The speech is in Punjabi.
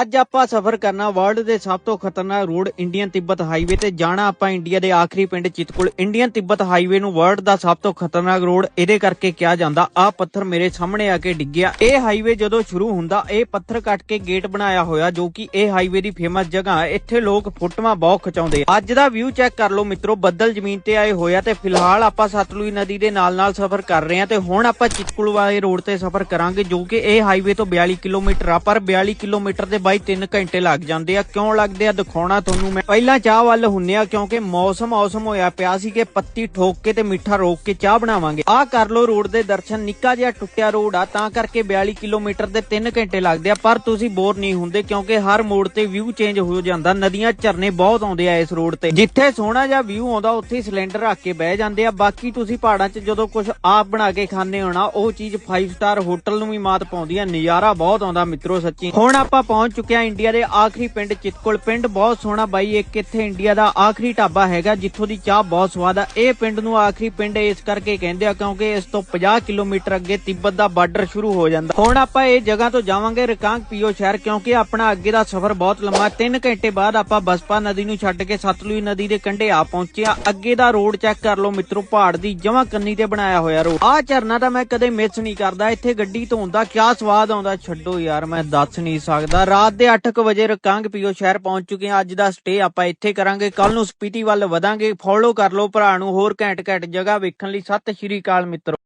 ਅੱਜ ਆਪਾਂ ਸਫ਼ਰ ਕਰਨਾ ਵਰਲਡ ਦੇ ਸਭ ਤੋਂ ਖਤਰਨਾਕ ਰੋਡ ਇੰਡੀਅਨ ਤਿੱਬਤ ਹਾਈਵੇ ਤੇ ਜਾਣਾ ਆਪਾਂ ਇੰਡੀਆ ਦੇ ਆਖਰੀ ਪਿੰਡ ਚਿਤਕੁਲ। ਇੰਡੀਅਨ ਤਿੱਬਤ ਹਾਈਵੇ ਨੂੰ ਵਰਲਡ ਦਾ ਸਭ ਤੋਂ ਖਤਰਨਾਕ ਰੋਡ ਇਹਦੇ ਕਰਕੇ ਕਿਹਾ ਜਾਂਦਾ, ਆ ਪੱਥਰ ਮੇਰੇ ਸਾਹਮਣੇ ਆ ਕੇ ਡਿੱਗਿਆ ਇਹ ਹਾਈਵੇ ਜਦੋਂ ਸ਼ੁਰੂ ਹੁੰਦਾ, ਇਹ ਪੱਥਰ ਕੱਟ ਕੇ ਗੇਟ ਬਣਾਇਆ ਹੋਇਆ, ਜੋ ਕਿ ਇਹ ਹਾਈਵੇ ਦੀ ਫੇਮਸ ਜਗ੍ਹਾ ਇੱਥੇ ਲੋਕ ਫੋਟੋਆਂ ਬਹੁਤ ਖਿਚਾਉਂਦੇ ਅੱਜ ਦਾ ਵਿਊ ਚੈੱਕ ਕਰ ਲਓ ਮਿੱਤਰੋ, ਬੱਦਲ ਜ਼ਮੀਨ ਤੇ ਆਏ ਹੋਇਆ ਤੇ ਫਿਲਹਾਲ ਆਪਾਂ ਸਤਲੁਜ ਨਦੀ ਦੇ ਨਾਲ ਨਾਲ ਸਫ਼ਰ ਕਰ ਰਹੇ ਹਾਂ ਤੇ ਹੁਣ ਆਪਾਂ ਚਿਤਕੁਲ ਵਾਲੇ ਰੋਡ ਤੇ ਸਫ਼ਰ ਕਰਾਂਗੇ, ਜੋ ਕਿ ਇਹ ਹਾਈਵੇ ਤੋਂ 42 ਕਿਲੋਮੀਟਰ ਆ। ਪਰ 42 ਕਿਲੋਮੀਟਰ ਦੇ ਬਾਈ 3 ਘੰਟੇ ਲੱਗ ਜਾਂਦੇ ਆ। ਕਿਉਂ ਲੱਗਦੇ ਆ? ਦਿਖਾਉਣਾ ਤੁਹਾਨੂੰ ਮੈਂ। ਪਹਿਲਾਂ ਚਾਹ ਵੱਲ ਹੁੰਨੇ ਆ ਕਿਉਂਕਿ ਮੌਸਮ ਔਸਮ ਹੋਇਆ ਪਿਆ ਸੀ ਕਿ ਪੱਤੀ ਠੋਕ ਕੇ ਤੇ ਮਿੱਠਾ ਰੋਕ ਕੇ ਚਾਹ ਬਣਾਵਾਂਗੇ। ਆਹ ਕਰ ਲਓ ਰੋਡ ਦੇ ਦਰਸ਼ਨ। ਨਿੱਕਾ ਜਿਹਾ ਟੁੱਟਿਆ ਰੋਡ ਆ, ਤਾਂ ਕਰਕੇ 42 ਕਿਲੋਮੀਟਰ ਦੇ 3 ਘੰਟੇ ਲੱਗਦੇ ਆ। ਪਰ ਤੁਸੀਂ ਬੋਰ ਨਹੀਂ ਹੁੰਦੇ ਕਿਉਂਕਿ ਹਰ ਮੋੜ ਤੇ ਵਿਊ ਚੇਂਜ ਹੋ ਜਾਂਦਾ। ਨਦੀਆਂ ਝਰਨੇ ਬਹੁਤ ਆਉਂਦੇ ਆ ਇਸ ਰੋਡ ਤੇ। ਜਿੱਥੇ ਸੋਹਣਾ ਜਿਹਾ ਵਿਊ ਆਉਂਦਾ, ਉੱਥੇ ਹੀ ਸਿਲੰਡਰ ਰੱਖ ਕੇ ਬਹਿ ਜਾਂਦੇ ਆ। ਬਾਕੀ ਤੁਸੀਂ ਪਹਾੜਾਂ 'ਚ ਜਦੋਂ ਕੁਝ ਆਪ ਬਣਾ ਕੇ ਖਾਣੇ ਹੋਣਾ, ਉਹ ਚੀਜ਼ 5 ਸਟਾਰ ਹੋਟਲ ਨੂੰ ਵੀ ਮਾਤ ਪਾਉਂਦੀ ਆ। ਨਜ਼ਾਰਾ ਬਹੁਤ ਆਉਂਦਾ ਮਿੱਤਰੋ ਸੱਚੀ। ਹੁਣ ਆਪਾਂ ਪਹੁੰਚ ਚੁੱਕਿਆ ਇੰਡੀਆ ਦੇ ਆਖਰੀ ਪਿੰਡ ਚਿਤਕੁਲ। ਪਿੰਡ ਬਹੁਤ ਸੋਹਣਾ ਬਾਈ ਇੱਕ ਇੱਥੇ ਇੰਡੀਆ ਦਾ ਆਖਰੀ ਢਾਬਾ ਹੈਗਾ, ਜਿੱਥੋਂ ਦੀ ਚਾਹ ਬਹੁਤ ਸਵਾਦ ਆ। ਇਹ ਪਿੰਡ ਨੂੰ ਆਖਰੀ ਪਿੰਡ ਇਸ ਕਰਕੇ ਕਹਿੰਦੇ ਆ, ਕਿਉਂਕਿ ਇਸ ਤੋਂ 50 ਕਿਲੋਮੀਟਰ ਅੱਗੇ ਤਿੱਬਤ ਦਾ ਬਾਰਡਰ ਸ਼ੁਰੂ ਹੋ ਜਾਂਦਾ। ਹੁਣ ਆਪਾਂ ਇਹ ਜਗ੍ਹਾ ਤੋਂ ਜਾਵਾਂਗੇ ਰਕਾਂਗ ਪੀਓ ਸ਼ਹਿਰ, ਕਿਉਂਕਿ ਆਪਣਾ ਅੱਗੇ ਦਾ ਸਫ਼ਰ ਬਹੁਤ ਲੰਮਾ। 3 ਘੰਟੇ ਬਾਅਦ ਆਪਾਂ ਬਸਪਾ ਨਦੀ ਨੂੰ ਛੱਡ ਕੇ ਸਤਲੁਜ ਨਦੀ ਦੇ ਕੰਢੇ ਆ ਪਹੁੰਚੇ ਆ। ਅੱਗੇ ਦਾ ਰੋਡ ਚੈੱਕ ਕਰ ਲਓ ਮਿੱਤਰੋ, ਪਹਾੜ ਦੀ ਜਮਾ ਕੰਨੀ ਤੇ ਬਣਾਇਆ ਹੋਇਆ ਰੋਡ। ਆਹ ਝਰਨਾ ਤਾਂ ਮੈਂ ਕਦੇ ਮਿਸ ਨਹੀਂ ਕਰਦਾ। ਇੱਥੇ ਗੱਡੀ ਧੋਣ ਦਾ ਕਿਆ ਸਵਾਦ ਆਉਂਦਾ, ਛੱਡੋ ਯਾਰ, ਮੈਂ ਦੱਸ ਨਹੀਂ ਸਕਦਾ। ਰਾਤ ਰਾਤ ਦੇ 8:00 ਵਜੇ ਰਕਾਂਗ ਪੀਓ ਸ਼ਹਿਰ ਪਹੁੰਚ ਚੁੱਕੇ ਆ ਅੱਜ ਦਾ ਸਟੇ ਆਪਾਂ ਇੱਥੇ ਕਰਾਂਗੇ। ਕੱਲ ਨੂੰ ਸਪੀਤੀ ਵੱਲ ਵਧਾਂਗੇ। ਫੋਲੋ ਕਰ ਲਓ ਭਰਾ ਨੂੰ। ਹੋਰ ਘੈਂਟ ਘੈਂਟ ਜਗ੍ਹਾ ਵੇਖਣ ਲਈ। ਸਤਿ ਸ਼੍ਰੀ ਅਕਾਲ ਮਿੱਤਰੋ।